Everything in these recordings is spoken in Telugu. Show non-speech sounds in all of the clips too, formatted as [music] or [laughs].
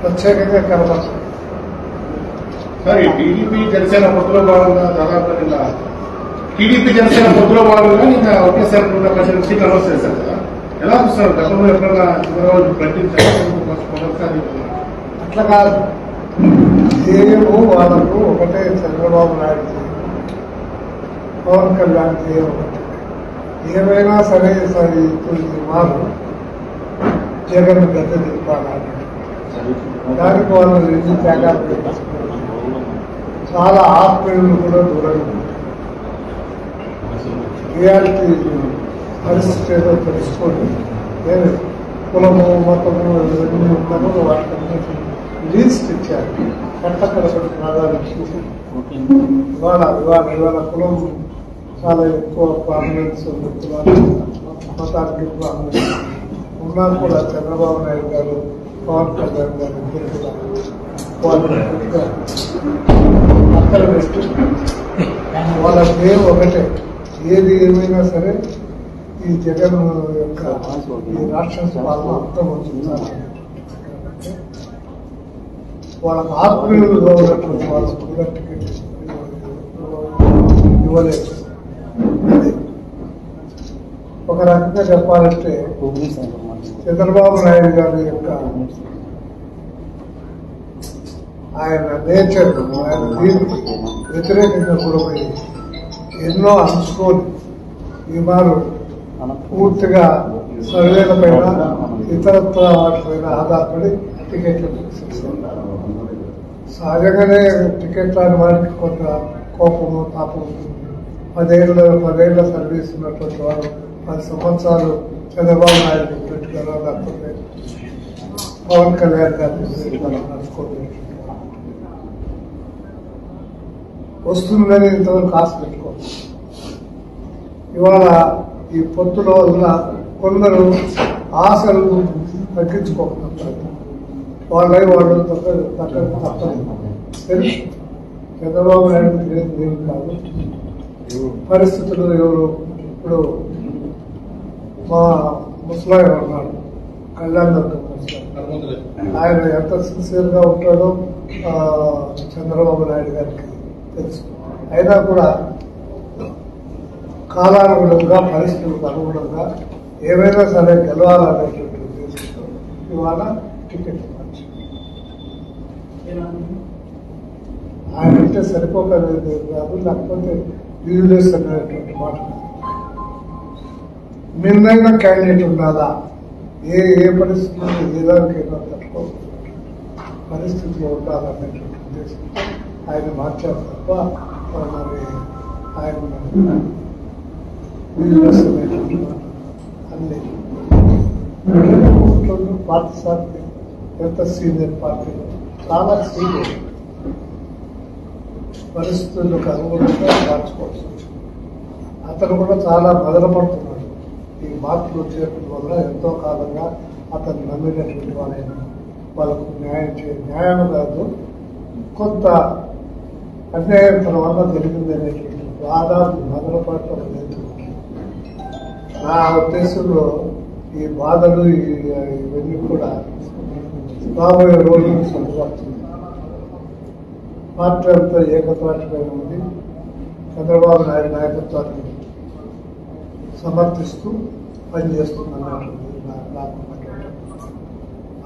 ప్రత్యేకంగా కనపడుతుంది సార్ ఈ టీడీపీ జనసేన పొత్తులో భాగంగా దాదాపు నిన్న టీడీపీ జనసేన పొత్తులో భాగంగా నిన్న ఒకేసారి నూట పద్దెనిమిది సీట్లు అనౌన్స్ చేశారు కదా ఎలా చూస్తారు గతంలో ఎప్పుడైనా చంద్రబాబు ప్రకటించారు మొదటిసారి అట్లా కాదు ధ్యేయము వాళ్ళకు ఒకటే చంద్రబాబు నాయుడు పవన్ కళ్యాణ్ ధ్యేయం ఒకటే ఏమైనా సరే సరే తొమ్మిది మారు జగన్ గత దింపాలని దానికి వాళ్ళు చేశారు. చాలా ఆత్మీయులు కూడా దూరంగా. రియాలిటీ పరిస్థితి ఏదో తెలుసుకోండి ఏమి కులము మతము ఇవన్నీ ఉన్నప్పుడు వాటికి లీస్ట్ ఇచ్చారు కట్టకడపడి ప్రాధాన్యత ఇవాళ ఇవాళ ఇవాళ కులం చాలా ఎక్కువ ప్రామినెన్స్ మతానికి ప్రామినెన్స్ ఉన్నా కూడా చంద్రబాబు నాయుడు గారు. గారు కూడా. వాళ్ళు అక్కడ పెట్టి. వాళ్ళ పేరు ఒకటే. ఏది ఏమైనా సరే ఈ జగన్ యొక్క ఈ రాక్షస పాలన అంతం అవుతుందా వాళ్ళకి ఆత్మీయులుగా ఉన్నటువంటి వాళ్ళకు కూడా టికెట్ ఇవ్వలేదు. ఒక రకంగా చెప్పాలంటే చంద్రబాబు నాయుడు గారి యొక్క ఆయన నేచర్ ఆయన వ్యతిరేకంగా కూడా ఎన్నో అంచుకోని ఈ వారు పూర్తిగా సర్వేల పైన ఇతరత్వ వాటిపైన ఆధారపడి టికెట్లు సహజంగానే టికెట్ రాని వారికి కొంత కోపము తాపము పదేళ్ళ పదేళ్ళ సర్వీస్ ఉన్నటువంటి వారు పది సంవత్సరాలు చంద్రబాబు నాయుడు పెట్టుకోవాలో లేకపోతే పవన్ కళ్యాణ్ గారిని పెట్టుకోవాలని అనుకోలేదు. వస్తుందని ఇంతవరకు ఆశ పెట్టుకోవచ్చు ఇవాళ ఈ పొత్తులో ఉన్న కొందరు ఆశలు తగ్గించుకోకపోతారు వాళ్ళై వాళ్ళు తప్పదు తెలుసు చంద్రబాబు నాయుడు తెలియదు ఏం కాదు. పరిస్థితులు ఎవరు ఇప్పుడు మా ముసలాయన ఉన్నాడు. కళ్యాణ్ ఆయన ఎంత సిన్సియర్గా ఉంటాడో చంద్రబాబు నాయుడు గారికి తెలుసు. అయినా కూడా కాలానుగుణంగా పరిస్థితులకు అనుగుణంగా ఏమైనా సరే గెలవాలనేటువంటి ఉద్దేశంతో ఇవాళ టికెట్ ఇవ్వచ్చు. ఆయన అంటే సరిపోకలేదు కాదు లేకపోతే లీడర్స్ అనేటువంటి మాట. మిందైన క్యాండిడేట్ ఉన్నదా ఏ ఏ పరిస్థితుల్లో ఏ తట్టుకో తట్టుకోవచ్చు పరిస్థితిలో ఉండాలనేటువంటి ఉద్దేశంతో ఆయన మార్చారు తప్ప మరి ఆయన అన్ని పార్టీ సార్లు ఎంత సీనియర్ పార్టీలు చాలా సీనియర్. పరిస్థితులకు అనుగుణంగా మార్చుకోవచ్చు. అతను కూడా చాలా బదలపడుతుంది ఈ మార్పులు వచ్చేటువంటి వల్ల ఎంతో కాలంగా అతను నమ్మినటువంటి వాళ్ళైన వాళ్ళకు న్యాయం చే న్యాయం కాదు కొంత అన్యాయం తర్వాత జరిగింది అనేటువంటి బాధ బదలపడటం లేదు నా ఉద్దేశంలో ఈ బాధలు ఇవన్నీ కూడా రాబోయే రోజులు సరిపడుతుంది పార్టీ అంతా ఏకతాటిపై ఉంది. చంద్రబాబు నాయుడు నాయకత్వానికి సమర్థిస్తూ పనిచేస్తుందన్నటువంటి నా- నాకు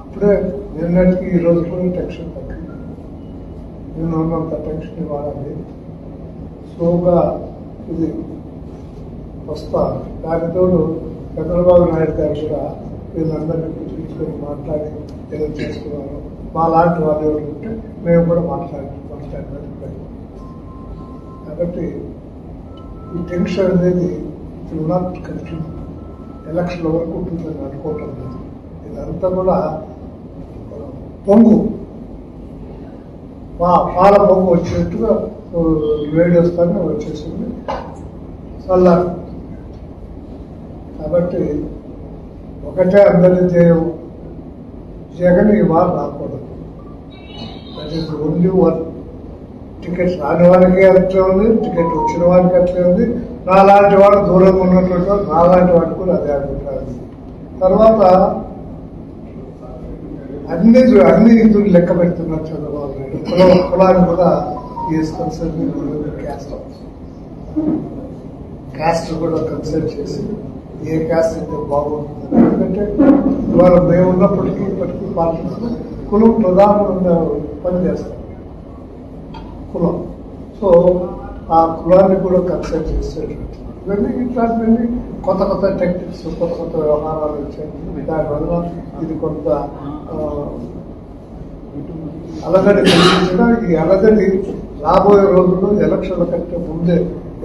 అప్పుడే నిన్నటికి ఈ రోజు కూడా టెన్షన్ తగ్గింది. నేను ఉన్నంత టెన్షన్ ఇవ్వాలని సోగా ఇది వస్తా. దానితో చంద్రబాబు నాయుడు గారు కూడా వీళ్ళందరినీ పిలిపించుకొని మాట్లాడి ఏదో చేసుకున్నారు మా లాంటి వాళ్ళు ఎవరు ఉంటే మేము కూడా మాట్లాడి మాట్లాడినట్టు కాబట్టి ఈ టెన్షన్ అనేది ఇట్ నాట్ కంటిన్యూ ఎలక్షన్ వరకు ఉంటుందని అనుకోవటం లేదు. ఇదంతా కూడా పొంగు. పా పాల పొంగు వచ్చినట్టుగా వేడి వస్తానే వచ్చేసింది. చల్లారు కాబట్టి ఒకటే అందరి ధ్యేయం. జగన్ ఇవాళ రాకూడదు. That is only one ticket రాని వారికి అట్లే ఉంది టికెట్ వచ్చిన వారికి అట్లే ఉంది. నాలాంటి వాడు దూరంగా ఉన్నటువంటి నాలాంటి వాడు కూడా అదే అభిప్రాయం తర్వాత అన్ని అన్ని హిందువులు లెక్క పెడుతున్నారు చంద్రబాబు నాయుడు. కులం కులాన్ని కూడా ఈస్ కన్సర్న్ క్యాస్ట్ క్యాస్ట్ కూడా కన్సిడర్ చేసి ఏ క్యాస్ట్ అయితే బాగుంటుంది ఎందుకంటే ఇవాళ మేము ఉన్నప్పటికీ ఇప్పటికీ పార్టీస్ కులం ప్రధానంగా పనిచేస్తాం కులం. సో ఆ కులాన్ని కూడా కన్సల్ట్ చేసేటువంటి ఇవన్నీ ఇట్లాంటివన్నీ కొత్త కొత్త టెక్నిక్స్ కొత్త కొత్త వ్యవహారాలు వచ్చాయి. దానివల్ల ఇది కొంత అలజడి ఈ అలజడి రాబోయే రోజుల్లో ఎలక్షన్ల కంటే ముందే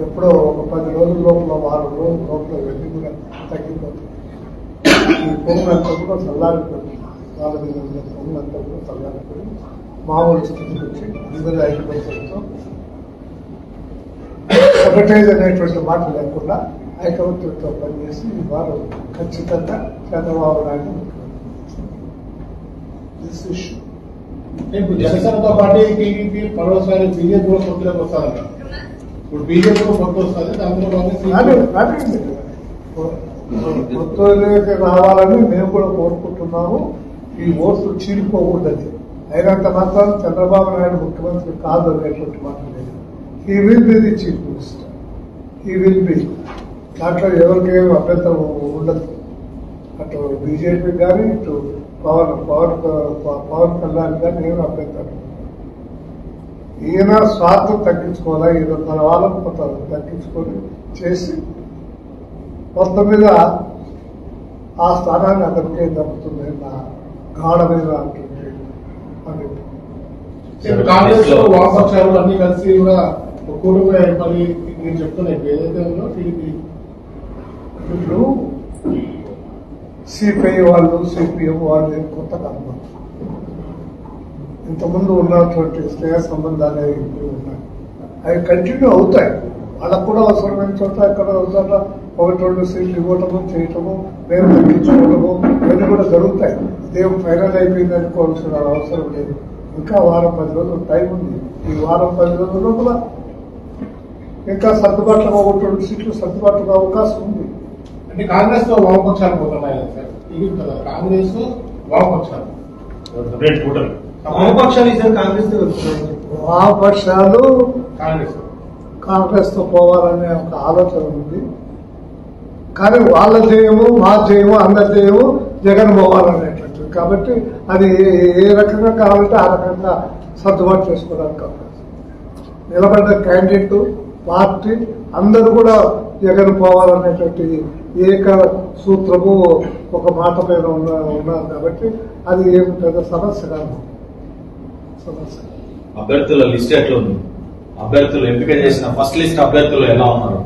ఎప్పుడో ఒక పది రోజుల లోపల వారం రోజుల లోపల ఇవన్నీ కూడా తగ్గిపోతుంది ఈ పొంగంతా కూడా చల్లారిపోయింది. వాళ్ళ మీద ఉన్న పొంగంతా కూడా చల్లారిపోయి మామూలు స్థితికి వచ్చి అందరి ఐక్యమత్యంతో ఒకటేజ్ అనేటువంటి మాట లేకుండా ఐకమత్యంతో పనిచేసి వారు ఖచ్చితంగా చంద్రబాబు నాయుడు జనసేనతో పాటు టీడీపీ మరోసారి బీజేపీ కూడా పొత్తులోకి వస్తారంట. ఇప్పుడు బీజేపీ కూడా పొత్తు వస్తుంది దాంట్లో. కొత్తలోకి రావాలని మేము కూడా కోరుకుంటున్నాము. ఈ ఓట్లు చీలిపోకూడదని. అయినంత మాత్రం చంద్రబాబు నాయుడు ముఖ్యమంత్రి కాదు అనేటువంటి మాట లేదు. He will be the chief minister he will be దాంట్లో ఎవరికేమి అభ్యంతరం ఉండదు. అటు బీజేపీ కానీ ఇటు పవన్ పవన్ పవన్ కళ్యాణ్ కానీ ఏమి అభ్యంతరం ఈయన స్వార్థం తగ్గించుకోవాలా? ఈయన తన వాళ్ళకు కొంత తగ్గించుకొని చేసి మొత్తం మీద ఆ స్థానాన్ని అతనికే దక్కుతుంది నా గాఢ మీద అంటుంది అని కాంగ్రెస్ వామపక్షాలు అన్ని కలిసి కూడా ఒక కూటమి ఏర్పడి నేను చెప్తున్నా ఇప్పుడు ఏదైతే ఉందో టీడీపీ ఇప్పుడు సిపిఐ వాళ్ళు సిపిఎం వాళ్ళు కొత్త కర్మ? ఇంతకుముందు ఉన్నటువంటి స్నేహ సంబంధాలు అవి ఇప్పుడు ఉన్నాయి? అవి కంటిన్యూ అవుతాయి. వాళ్ళకు కూడా అవసరమైన చోట ఎక్కడ చోట? ఒకటి రెండు సీట్లు ఇవ్వటము చేయటము మేము తగ్గించుకోవటము ఇవన్నీ కూడా జరుగుతాయి. ఇదేం ఫైనల్ అయిపోయింది అనుకోవాల్సిన అవసరం లేదు. ఇంకా వారం పది రోజులు టైం ఉంది. ఈ వారం పది రోజుల లోపల ఇంకా సర్దుబాటులో రెండు సీట్లు సర్దుబాటుగా అవకాశం ఉంది. అంటే కాంగ్రెస్లో వామపక్షాలు పోతున్నాయి సార్? ఇది కాంగ్రెస్ వామపక్షాలు. ఈసారి కాంగ్రెస్ వామపక్షాలు కాంగ్రెస్. కాంగ్రెస్తో పోవాలనే ఒక ఆలోచన ఉంది. కానీ వాళ్ళ ధ్యేయము మా ధ్యేయము అందరి ధ్యేయము జగన్ పోవాలనేటువంటిది కాబట్టి అది ఏ- ఏ రకంగా కావాలంటే ఆ రకంగా సర్దుబాటు చేసుకోవడానికి అవకాశం నిలబడ్డ క్యాండిడేట్ పార్టీ అందరూ కూడా జగన్ పోవాలనేటువంటి ఏక సూత్రము ఒక మాట పైన ఉన్న ఉన్నారు కాబట్టి అది ఏమి పెద్ద సమస్య కాదు సమస్య అభ్యర్థుల లిస్ట్ ఎట్లా ఉంది? అభ్యర్థులు ఎంపిక చేసిన ఫస్ట్ లిస్ట్ అభ్యర్థులు ఎలా ఉన్నారు?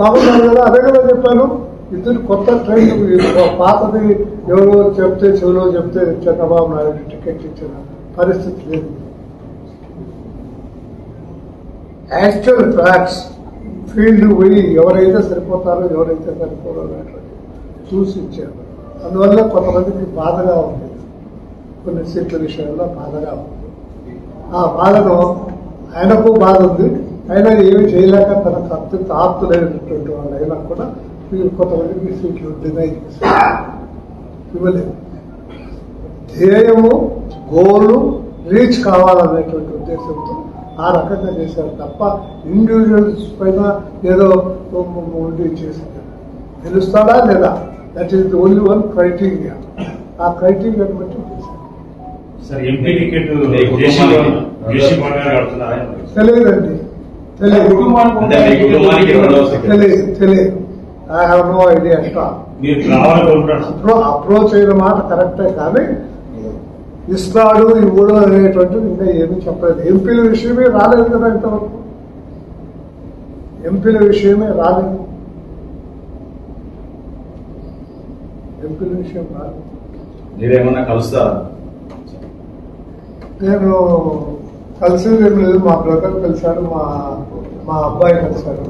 బాగున్నారు కదా అదే కదా చెప్పాను. ఇద్దరు కొత్త ట్రైన్ పాతది ఎవరో చెప్తే చెవిలో చెప్తే చంద్రబాబు నాయుడు టికెట్ ఇచ్చిన పరిస్థితి లేదు. యాక్చువల్ ఫ్యాక్ట్స్ ఫీల్డ్ పోయి ఎవరైతే సరిపోతారో ఎవరైతే సరిపోరో అనేటువంటి చూసి ఇచ్చారు. అందువల్ల కొంతమందికి బాధగా ఉంది. కొన్ని సీట్ల విషయంలో బాధగా ఉంది. ఆ బాధను ఆయనకు బాధ ఉంది. అయినా ఏమి చేయలేక తనకు అత్యంత తాప్తులైనటువంటి వాళ్ళు అయినా కూడా మీరు కొంతమందికి సీట్లు డినై ఇవ్వలేదు. ధ్యేయము గోలు రీచ్ కావాలనేటువంటి ఉద్దేశంతో ఆ రకంగా చేశారు తప్ప ఇండివిజువల్స్ పైన ఏదో ఉండి చేసింది గెలుస్తాడా లేదా? That is the only one criteria ఆ క్రైటీరియాని బట్టి తెలియదండి. తెలియదు. ఐ నో ఐడియా అప్రోచ్ అయిన మాట కరెక్టే కానీ ఇస్తాడు ఇవ్వడు అనేటువంటిది ఇంకా ఏమీ చెప్పలేదు. ఎంపీల విషయమే రాలేదు కదా ఇంతవరకు. ఎంపీల విషయమే రాలేదు. ఎంపీల విషయం రాలేదు. మీరేమన్నా కలుస్తారా? నేను కలిసేది ఏం లేదు. మా బ్రదర్ కలిశాడు మా మా అబ్బాయి కలిశాడు.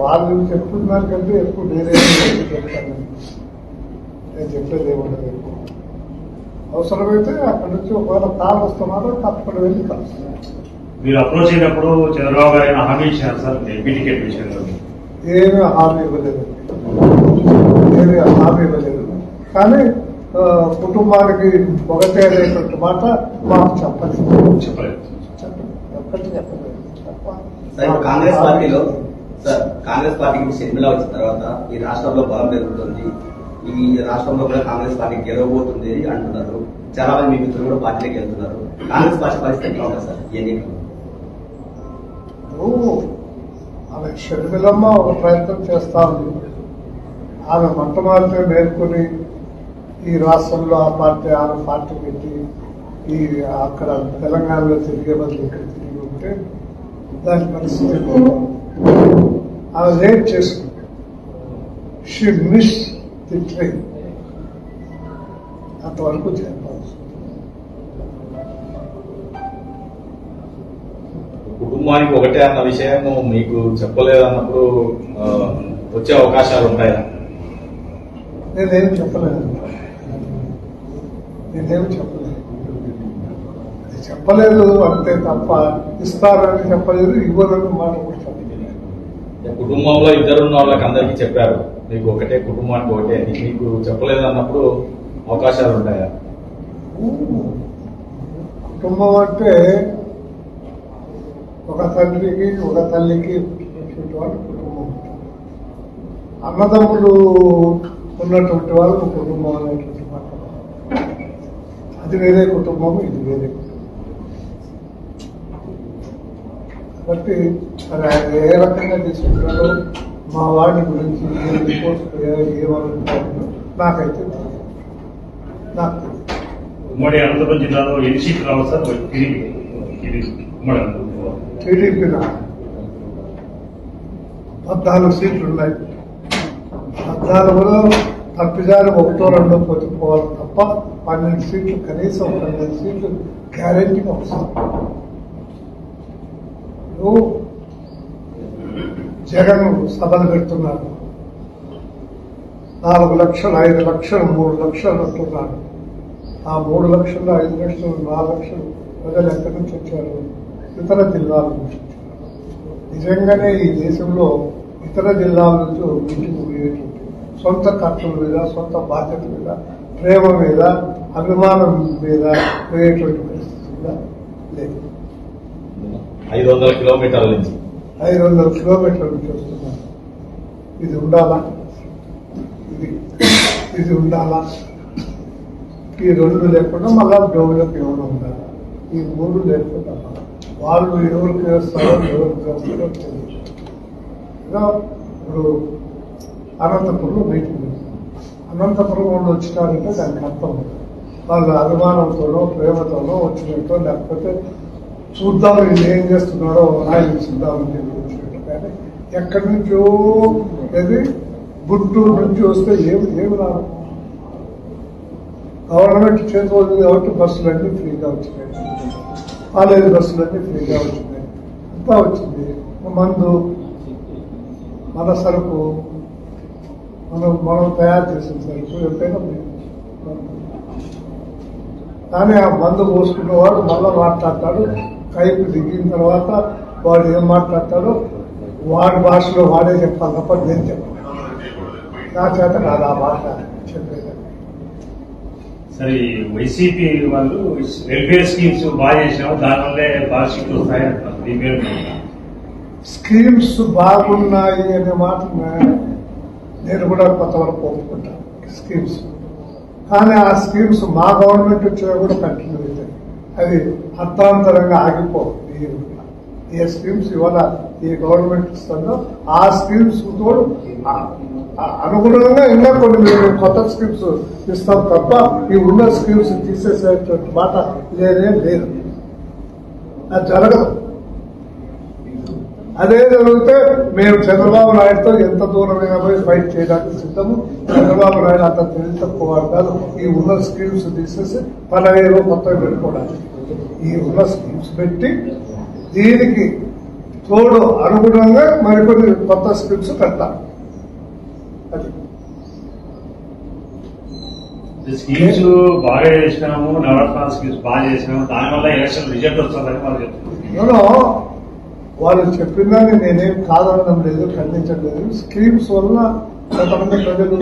వాళ్ళు చెప్తున్న కంటే ఎక్కువ నేనే చెప్తాను. నేను చెప్పేది ఏముండదు. ఎక్కువ అవసరమైతే అక్కడి నుంచి ఒకవేళ కాల్ వస్తున్నారో తప్పకుండా వెళ్ళి కలుస్తాను మీరు అప్రోచ్ అయినప్పుడు చంద్రబాబు గారు హామీ ఇచ్చారు సార్? ఎంపీ టికెట్ విషయంలో ఏమీ హామీ ఇవ్వలేదు. ఏమీ హామీ ఇవ్వలేదు. కానీ కుటుంబానికి ఒకటే అనేటువంటి మాట మాకు చెప్పలేదు. చెప్పలేదు. చెప్పలేదు. కాంగ్రెస్ పార్టీలో సార్ కాంగ్రెస్ పార్టీకి షర్మిల వచ్చిన తర్వాత ఈ రాష్ట్రంలో బలం పెరుగుతుంది. ఈ రాష్ట్రంలో కూడా కాంగ్రెస్ పార్టీ గెలవబోతుంది అంటున్నారు. చాలా మంది మీ మిత్రులు కూడా పార్టీలోకి వెళ్తున్నారు. కాంగ్రెస్ పార్టీ పరిస్థితి ఎట్లా ఉంటుంది సార్? ఎన్నికలు? ఆమె షర్మిలమ్మ ఒక ప్రయత్నం చేస్తా ఉంది. ఆమె మొట్టమొదటి మేల్కొని ఈ రాష్ట్రంలో ఆ పార్టీ ఆమె పార్టీ పెట్టి ఈ అక్కడ తెలంగాణలో తిరిగే బదులు ఇక్కడ తిరిగి ఉంటే దాని పరిస్థితి ఆమె లేట్ చేసుకుంది? షీ మిస్ ది ట్రైన్ అంతవరకు చెప్పాల్సి కుటుంబానికి ఒకటే అన్న విషయం మీకు చెప్పలేదన్నప్పుడు వచ్చే అవకాశాలు ఉంటాయా? నేనేం చెప్పలేదు నేనేం చెప్పలేదు చెప్పలేదు అంతే తప్ప ఇస్తారని చెప్పలేదు ఇవ్వరని మాట కూడా చెప్పలేదు. కుటుంబంలో ఇద్దరున్న వాళ్ళకి అందరికీ చెప్పారు. నీకు ఒకటే కుటుంబానికి ఒకటే. నీకు చెప్పలేదు అన్నప్పుడు అవకాశాలు ఉంటాయా కుటుంబం అంటే ఒక తండ్రికి ఒక తల్లికి కుటుంబం. అన్నదమ్ములు ఉన్నటువంటి వాళ్ళు కుటుంబం అనేటువంటి మాట. అది వేరే కుటుంబం ఇది వేరే కుటుంబం. కాబట్టి మరి ఆయన ఏ రకంగా తీసుకుంటారో మా వాడి గురించి రిపోర్ట్స్ ఏమనుకుంటారో నాకైతే నాకు ఉమ్మడి అనంతపురం జిల్లాలో ఎన్ని సీట్లు రావు సార్ టీడీపీ పద్నాలుగు సీట్లు ఉన్నాయి. పద్నాలుగులో తప్పిదారి ఒకటో రెండో పోవాలి తప్ప పన్నెండు సీట్లు కనీసం పన్నెండు సీట్లు గ్యారెంటీగా ఇప్పుడు జగన్ సభలు పెడుతున్నారు. నాలుగు లక్షలు ఐదు లక్షలు మూడు లక్షలు అంటున్నారు. ఆ మూడు లక్షలు ఐదు లక్షలు నాలుగు లక్షలు ప్రజలు ఎక్కడి నుంచి వచ్చారు? ఇతర జిల్లాల నుంచి నిజంగానే ఈ దేశంలో ఇతర జిల్లాల నుంచి ఒక సొంత ఖర్చుల మీద సొంత బాధ్యత మీద ప్రేమ మీద అభిమానం మీద పోయేటువంటి పరిస్థితి కూడా లేదు. ఐదు వందల కిలోమీటర్ల నుంచి. ఐదు వందల కిలోమీటర్ల నుంచి వస్తున్నారు. ఇది ఉండాలా? ఇది ఇది ఉండాలా? ఈ రెండు లేకుండా మళ్ళా డెవలప్ ఏమైనా ఉండాలి? ఈ మూడు లేకుండా వాళ్ళు ఎవరికి వేస్తారో ఎవరికి వేస్తారో తెలియదు. ఇప్పుడు అనంతపురంలో మీటింగ్ అనంతపురం వాళ్ళు వచ్చినారంటే దానికి అర్థం వాళ్ళు అభిమానంతోనో ప్రేమతోనో వచ్చినట్టు లేకపోతే చూద్దాం ఇది ఏం చేస్తున్నాడో ఆయన చూద్దామని చెప్పి కానీ ఎక్కడి నుంచో ఏది? గుంటూరు నుంచి వస్తే ఏమి ఏమి రాదు గవర్నమెంట్ చేతిలో ఉంది కాబట్టి బస్సులన్నీ ఫ్రీగా వచ్చినాయి. కాలేజీ బస్సులన్నీ ఫ్రీగా వచ్చినాయి. అంతా వచ్చింది. మందు మన సరుకు మనం మనం తయారు చేసిన సరుకు ఎంతైనా కానీ ఆ మందు పోసుకున్నవాడు మళ్ళీ మాట్లాడతాడు. కైపు దిగిన తర్వాత వాడు ఏం మాట్లాడతాడో వాడి భాషలో వాడే చెప్పాలి తప్ప నేను చెప్పాలి నా చేత కాదు ఆ భాష చెప్పేది. సరే వైసీపీ వాళ్ళు వెల్ఫేర్ స్కీమ్స్ బాగా చేసినాము దానివల్లే సీట్లు వస్తాయి స్కీమ్స్ బాగున్నాయి అనే మాట నేను కూడా కొంతవరకు ఒప్పుకుంటాను. స్కీమ్స్ కానీ ఆ స్కీమ్స్ మా గవర్నమెంట్ వచ్చినా కూడా కంటిన్యూ అది అర్థాంతరంగా ఆగిపో ఏ స్కీమ్స్ ఇవాళ ఈ గవర్నమెంట్ ఇస్తుందో ఆ స్కీమ్స్ తోడు ఆ- అనుగుణంగా ఇంకా కొన్ని కొత్త స్కీమ్స్ ఇస్తాం తప్ప ఈ ఉన్న స్కీమ్స్ తీసేసేటువంటి మాట లేదే లేదు. అది జరగదు. అదే జరిగితే మేము చంద్రబాబు నాయుడుతో ఎంత దూరమైనా పోయి ఫైట్ చేయడానికి సిద్ధము. చంద్రబాబు నాయుడు అంత తెలివి తక్కువ కాదు. ఈ ఉన్న స్కీమ్స్ తీసేసి పదహైదు కొత్తవి పెట్టుకోవడానికి. ఈ ఉన్న స్కీమ్స్ పెట్టి దీనికి తోడు అనుగుణంగా మరికొన్ని కొత్త స్కీమ్స్ పెడతాం అది. స్కీమ్స్ బాగా చేసినాము నవరత్నాల స్కీమ్స్ బాగా చేసినాము. దానివల్ల ఎలక్షన్ రిజల్ట్ వస్తుందని వాళ్ళు చెప్తున్నారు. నేను వాళ్ళు చెప్పిందని నేనేం కాదనడం లేదు ఖండించడం లేదు స్కీమ్స్ వల్ల కొంతమంది ప్రజలు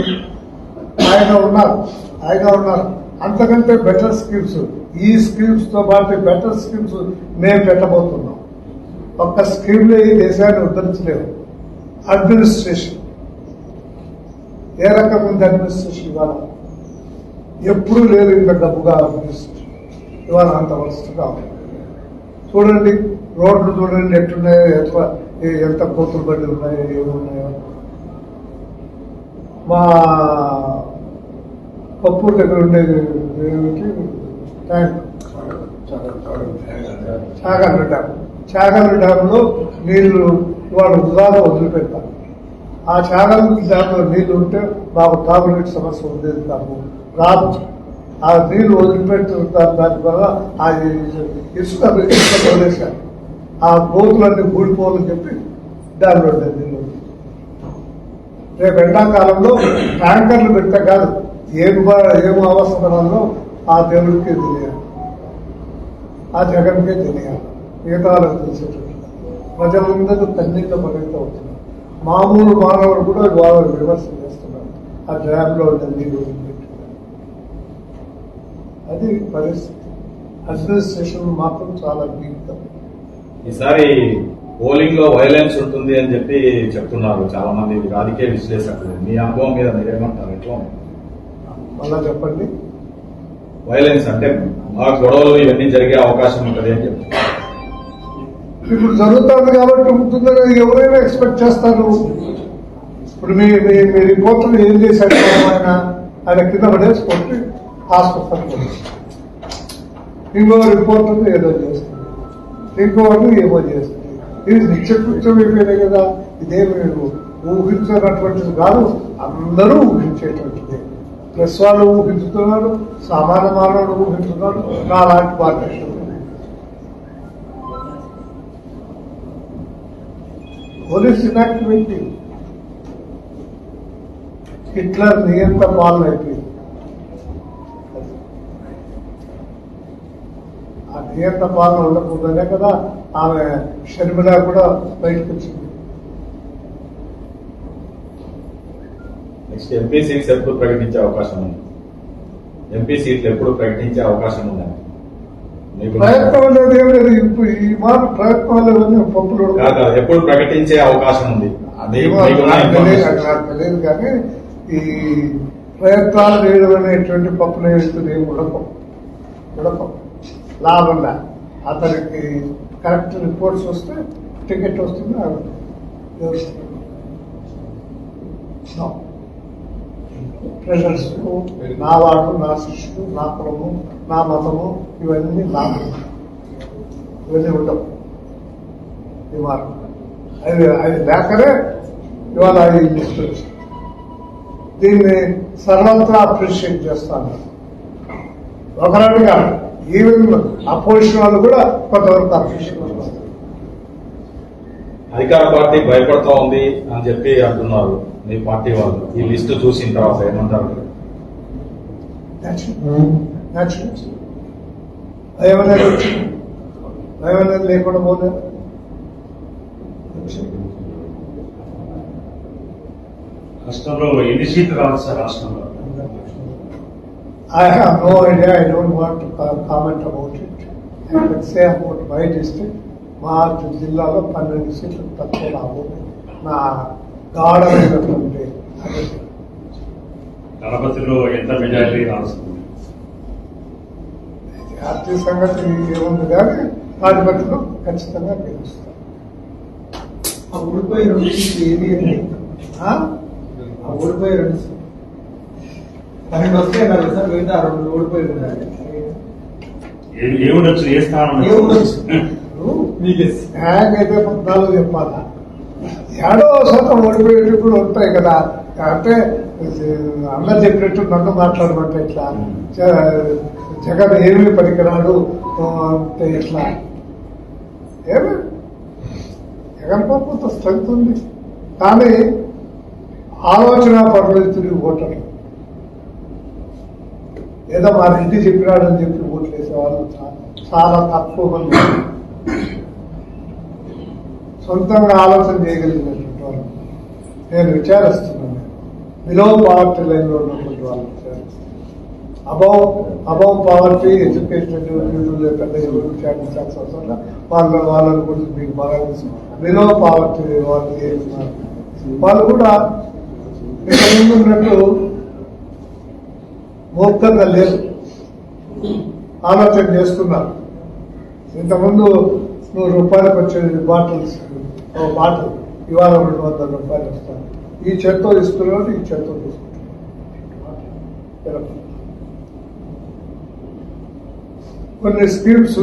ఆయన ఉన్నారు హాయిగా ఉన్నారు. అంతకంటే బెటర్ స్కీమ్స్ ఈ స్కీమ్స్తో పాటు బెటర్ స్కీమ్స్ మేము పెట్టబోతున్నాం. ఒక్క స్కీమ్లో ఈ దేశాన్ని ఉద్ధరించలేము అడ్మినిస్ట్రేషన్ ఏ రకం ఉంది అడ్మినిస్ట్రేషన్ ఇవాళ? ఎప్పుడూ లేదు ఇంత డబ్బుగా అడ్మినిస్ట్రేషన్ ఇవాళ అంత వరుసగా ఉంది. చూడండి రోడ్లు చూడండి ఎట్లున్నాయో ఎంత ఎంత కోతులు బండి ఉన్నాయో ఏమున్నాయో. మా పప్పు దగ్గర ఉండేది ఏమిటి tank Chagandra dam. Chagandra dam నీళ్ళు ఇవాళ ఉదాహరణ వదిలిపెడతారు ఆ చాగండ్ర డ్యామ్ నీళ్ళు ఉంటే మాకు తాగునీటి సమస్య ఉండేది కాదు. రాదు ఆ నీళ్ళు వదిలిపెడుతుంటారు దాని వల్ల ఆ ఇసుక ఇసుక ప్రదేశం ఆ గోతులన్నీ ఊడిపోవాలని చెప్పి డ్యామ్ నీళ్ళు రేపు ఎండాకాలంలో ట్యాంకర్లు పెడితే కాదు ఏం ఏం అవసరాల్లో ఆ దేవుడికే తెలియాలి. ఆ జగన్కే తెలియాలి. మిగతా వాళ్ళకి తెలిసేటట్టు ప్రజలందరూ తన్నింట పరిమితం అవుతున్నారు మామూలు మానవుడు కూడా వాళ్ళు విమర్శ చేస్తున్నారు. ఆ డ్యామ్లో ఉన్న నీళ్ళు అది పరిస్థితి. అడ్మినిస్ట్రేషన్ మాత్రం చాలా వీక్ ఈసారి పోలింగ్లో వైలెన్స్ ఉంటుంది అని చెప్పి చెప్తున్నారు చాలా మంది రాజకీయ విశ్లేషకులు. మీ అనుభవం మీద మీరేమంటారు? ఎట్లా? మళ్ళా చెప్పండి. వైలెన్స్ అంటే బాగా గొడవలు ఇవన్నీ జరిగే అవకాశం ఉంటుంది అని చెప్తున్నారు ఇప్పుడు జరుగుతుంది కాబట్టి ఉంటుందని ఎవరైనా ఎక్స్పెక్ట్ చేస్తారు. ఇప్పుడు మీ మీ మీ రిపోర్టర్ ఏం చేశాడు? పాపం ఆయన ఆయన కింద పడేసి హాస్పిటల్కి హాస్పిటల్ ఇంకో రిపోర్టర్ ఏదో చేస్తుంది. ఇంకోటి ఏమో చేస్తుంది. ఇది నిత్యకృత్యం కదా. ఇదేమి ఊహించినటువంటిది కాదు అందరూ ఊహించేటువంటిది. ప్లస్ వాళ్ళు ఊహించుతున్నారు సామాన్య మానవుడు నా లాంటి పార్టీ పోలీస్ ఇనాక్టివిటీ హిట్లర్ నియంత్రణ పాలన అయిపోయింది ఆ నియంత్ర పాలన ఉండకూడదనే కదా ఆమె షర్మిల కూడా బయటకు వచ్చింది. నెక్స్ట్ ఎంపీ సీట్స్ ఎప్పుడు ప్రకటించే అవకాశం ఉంది? ఎంపీ సీట్లు ఎప్పుడు ప్రకటించే అవకాశం మీకు ప్రయత్నం ఏం లేదు. ఇప్పుడు ఈ మాట ప్రయత్నాలు ఇవన్నీ పప్పులు ఎప్పుడు ప్రకటించే అవకాశం ఉంది? తెలియదు, కానీ ఈ ప్రయత్నాలు చేయడం అనేటువంటి పప్పులు వేస్తుంది ఉడకం ఉడకం లాభంగా అతనికి కరెక్ట్ రిపోర్ట్స్ వస్తే టికెట్ వస్తుంది ఆగుతుంది. ప్రెషర్స్ నా వాడు నా శిష్యుడు నా కులము నా మతము ఇవన్నీ లాభం. ఇవన్నీ ఉండవు. ఈ మార్గం అది అది లేకనే ఇవాళ అది తీసుకొచ్చి దీన్ని సర్వత్రా అప్రిషియేట్ చేస్తాను. ఒకరని కాదు ఈవెన్ అపోజిషన్ వాళ్ళు కూడా కొంతవరకు చేస్తారు అధికార పార్టీ భయపడుతూ ఉంది అని చెప్పి అంటున్నారు మీ పార్టీ వాళ్ళు. ఈ లిస్టు చూసిన తర్వాత ఏమంటారు? అనేది లేకుండా పోతే. రాష్ట్రంలో ఎన్ని సీట్లు రావచ్చు సార్ రాష్ట్రంలో? I have no idea. I don't want to co- comment about it. I can say about my district. మా జిల్లాలో పన్నెండు సీట్లు తక్కువ రావు నా గాఢమైనటువంటి. గణపతిలో ఎంత మెజారిటీ రాస్తుంది జాతీయ సంగతి ఏముంది కానీ పార్లమెంట్లో ఖచ్చితంగా గెలుస్తాం ఆ ఊడిపోయి రెండు సీట్లు ఏది? ఆ ఊడిపోయి రెండు సీట్లు పన్నెండు వస్తాయి కదా సార్ మిగతా రెండు ఓడిపోయి ఉన్నాయి ఏ- ఏ ఉండొచ్చు ఏ స్థానం ఏ ఉండొచ్చు? ఇప్పుడు మీకే [laughs] హ్యాంగ్ అయితే పద్నాలుగు చెప్పాలా? ఏడో శాతం ఓడిపోయేవి కూడా ఉంటాయి కదా. అంటే అందరు చెప్పినట్టు నన్ను మాట్లాడమంటే ఎట్లా? జ- జగన్ ఏమి పనికిరాడు? అంటే ఎట్లా? ఏమి జగన్ పాపంత స్ట్రెంత్ ఉంది. కానీ ఆలోచన పరులు తిరిగి ఓటర్లు ఏదో మా రెడ్డి చెప్పినాడు అని చెప్పి ఓట్లు వేసేవాళ్ళు చాలా తక్కువ మంది. సొంతంగా ఆలోచన చేయగలిగినటువంటి వాళ్ళు. నేను విచారిస్తున్నాను. బిలో పావర్టీ లైన్లో ఉన్నటువంటి వాళ్ళు విచారిస్తున్నాను అబౌవ్ అబౌవ్ పావర్టీ ఎడ్యుకేషన్ పెద్ద ఎవరు చేయాల్సిన అవసరం వాళ్ళ వాళ్ళని గురించి మీకు బాగా తెలుసు. బిలో పావర్టీ వాళ్ళు వాళ్ళు కూడా ఇక ఉన్నట్టు మోక్తంగా లేదు. ఆలోచన చేస్తున్నారు ఇంతకుముందు నూరు రూపాయలకు వచ్చేది బాటిల్స్. ఓ బాటిల్. ఇవాళ రెండు వందల రూపాయలు ఇస్తాను. ఈ చెత్త ఇస్తున్నారు ఈ చెత్త తీసుకుంటున్నారు కొన్ని స్కీమ్స్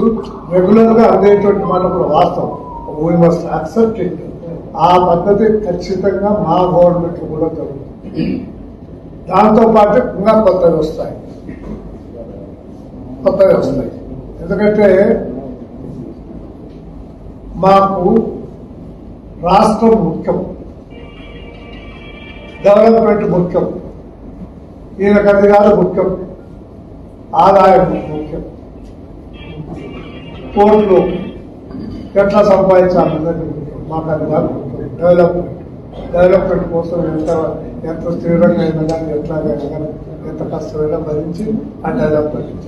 రెగ్యులర్గా అందేటువంటి మాట కూడా వాస్తవం. వీ మస్ట్ యాక్సెప్ట్ ఆ పద్ధతి ఖచ్చితంగా మా గవర్నమెంట్ కూడా జరుగుతుంది. దాంతో పాటు ఇంకా కొత్తవి వస్తాయి. కొత్తవి వస్తాయి. ఎందుకంటే మాకు రాష్ట్రం ముఖ్యం. డెవలప్మెంట్ ముఖ్యం. ఈయనకు అది కాదు ముఖ్యం. ఆదాయం ముఖ్యం. కోర్టులు ఎట్లా సంపాదించాలన్నది ముఖ్యం. మాకు అది కాదు ముఖ్యం. డెవలప్మెంట్ డెవలప్మెంట్ కోసం ఎంత ఎంత స్థిరంగా అయినా కానీ ఎట్లాగైనా కానీ ఎంత కష్టమైనా భరించి ఆ డెవలప్మెంట్